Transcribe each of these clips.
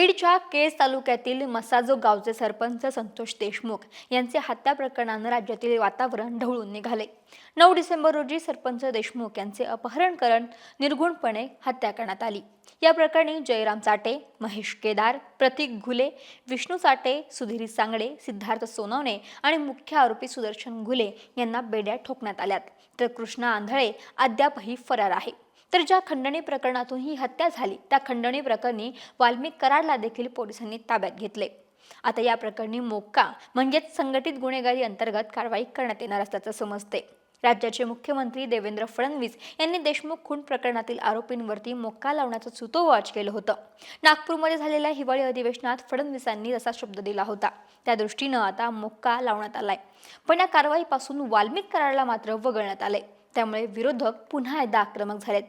बीडच्या केज तालुक्यातील मसाजो गावचे सरपंच संतोष देशमुख यांचे हत्या प्रकरणानं राज्यातील वातावरण ढवळून निघाले. नऊ डिसेंबर रोजी सरपंच देशमुख यांचे अपहरण करून निर्गुणपणे हत्या करण्यात आली. या प्रकरणी जयराम चाटे महेश केदार प्रतीक घुले विष्णू चाटे सुधीर सांगडे सिद्धार्थ सोनवणे आणि मुख्य आरोपी सुदर्शन घुले यांना बेड्या ठोकण्यात आल्यात. तर कृष्णा आंधळे अद्यापही फरार आहे. तर ज्या खंडणी प्रकरणातून ही हत्या झाली त्या खंडणी प्रकरणी वाल्मिक कराडला देखील पोलिसांनी ताब्यात घेतले. आता या प्रकरणी मोक्का म्हणजेच संघटित गुन्हेगारी अंतर्गत कारवाई करण्यात येणार असल्याचं समजते. राज्याचे मुख्यमंत्री देवेंद्र फडणवीस यांनी देशमुख खून प्रकरणातील आरोपींवरती मोक्का लावण्याचं सुतोवाच केलं होतं. नागपूरमध्ये झालेल्या हिवाळी अधिवेशनात फडणवीसांनी असा शब्द दिला होता. त्या दृष्टीनं आता मोक्का लावण्यात आलाय. पण या कारवाईपासून वाल्मिक कराडला मात्र वगळण्यात आलंय. त्यामुळे विरोधक पुन्हा एकदा आक्रमक झालेत.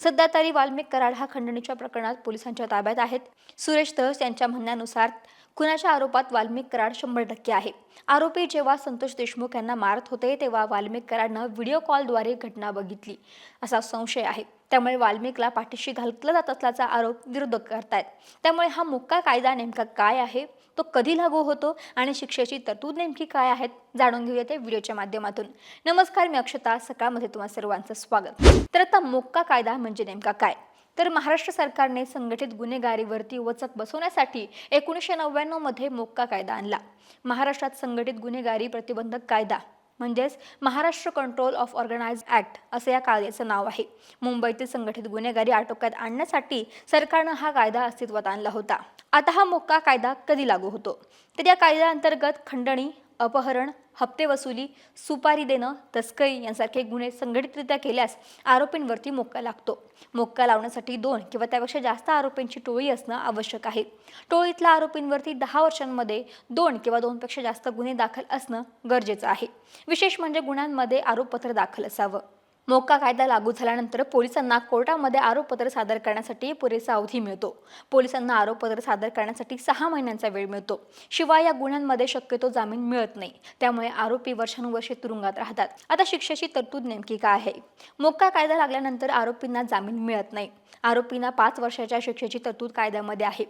सध्या तरी वाल्मिक कराड हा खंडणीच्या प्रकरणात पोलिसांच्या ताब्यात आहेत. सुरेश तहस यांच्या म्हणण्यानुसार खुनाच्या आरोपात वाल्मिक कराड शंभर टक्के आहे? आरोपी जेव्हा संतोष देशमुख यांना मारत होते तेव्हा वाल्मिक कराडनं व्हिडिओ कॉलद्वारे घटना बघितली. असा संशय आहे. त्यामुळे वाल्मिकला पाठीशी घालतला जात असल्याचा आरोप विरोधक करतायत. त्यामुळे हा मुक्का कायदा नेमका काय आहे? तो कधी लागू होतो? आणि शिक्षेची तरतूद नेमकी काय आहेत? जाणून घेऊया ते व्हिडिओच्या माध्यमातून. नमस्कार मी अक्षता. सकाळमध्ये तुम्हा सर्वांचं स्वागत. तर आता मोक्का कायदा म्हणजे नेमका काय? तर महाराष्ट्र सरकारने संघटित गुन्हेगारीवरती वचक बसवण्यासाठी एकोणीसशे नव्याण्णवमध्ये मोक्का कायदा आणला. महाराष्ट्रात संघटित गुन्हेगारी प्रतिबंधक कायदा म्हणजेच Maharashtra control of organise act असं या कायद्याचं नाव आहे. मुंबईतील संघटित गुन्हेगारी आटोक्यात आणण्यासाठी सरकारनं हा कायदा अस्तित्वात आणला होता. आता हा मोक्का कायदा कधी लागू होतो? तर या कायद्याअंतर्गत खंडणी अपहरण हप्ते वसुली सुपारी देणं तस्करी यांसारखे गुन्हे संघटितरित्या केल्यास आरोपींवरती मोक्का लागतो. मोक्का लावण्यासाठी दोन किंवा त्यापेक्षा जास्त आरोपींची टोळी असणं आवश्यक आहे. टोळीतल्या आरोपींवरती दहा वर्षांमध्ये दोन किंवा दोनपेक्षा जास्त गुन्हे दाखल असणं गरजेचं आहे. विशेष म्हणजे गुन्ह्यांमध्ये आरोपपत्र दाखल असावं. मोक्का कायदा लागू झाल्यानंतर पोलिसांना कोर्टामध्ये आरोपपत्र सादर करण्यासाठी पुरेसा अवधी मिळतो. पोलिसांना आरोपपत्र सादर करण्यासाठी सहा महिन्यांचा वेळ मिळतो. शिवाय या गुन्ह्यांमध्ये शक्यतो जामीन मिळत नाही. त्यामुळे आरोपी वर्षानुवर्षे तुरुंगात राहतात. आता शिक्षेची तरतूद नेमकी काय आहे? मोक्का कायदा लागल्यानंतर आरोपींना जामीन मिळत नाही. आरोपींना पाच वर्षाच्या शिक्षेची तरतूद कायद्यामध्ये आहे.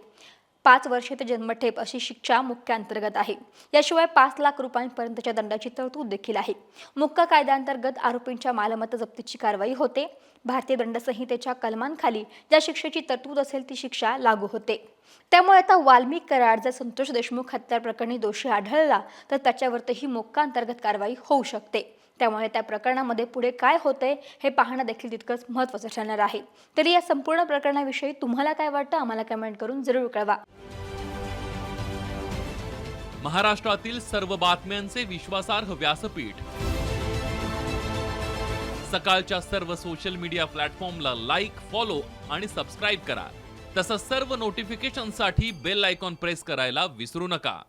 पाच वर्षे ते जन्मठेप अशी शिक्षा मुख्य अंतर्गत आहे. याशिवाय पाच लाख रुपयांपर्यंतच्या दंडाची तरतूद देखील आहे. मुक्का कायद्याअंतर्गत आरोपींच्या मालमत्ता जप्तीची कारवाई होते. भारतीय दंडसंहितेच्या कलमांखाली ज्या शिक्षेची तरतूद असेल ती शिक्षा लागू होते. त्यामुळे आता वाल्मिक कराड जर संतोष देशमुख हत्या प्रकरणी दोषी आढळला तर त्याच्यावरतीही मोक्का अंतर्गत कारवाई होऊ शकते. त्यामुळे त्या प्रकरणामध्ये पुढे काय होतंय हे पाहणं देखील तितकंच महत्त्वाचं ठरणार आहे. तरी या संपूर्ण प्रकरणाविषयी तुम्हाला काय वाटतं आम्हाला कमेंट करून जरूर कळवा. महाराष्ट्रातील सर्व बातम्यांचे विश्वासार्ह व्यासपीठ. सकाळच्या सर्व सोशल मीडिया प्लॅटफॉर्मला लाईक फॉलो आणि सबस्क्राईब करा. तसंच सर्व नोटिफिकेशनसाठी बेल आयकॉन प्रेस करायला विसरू नका.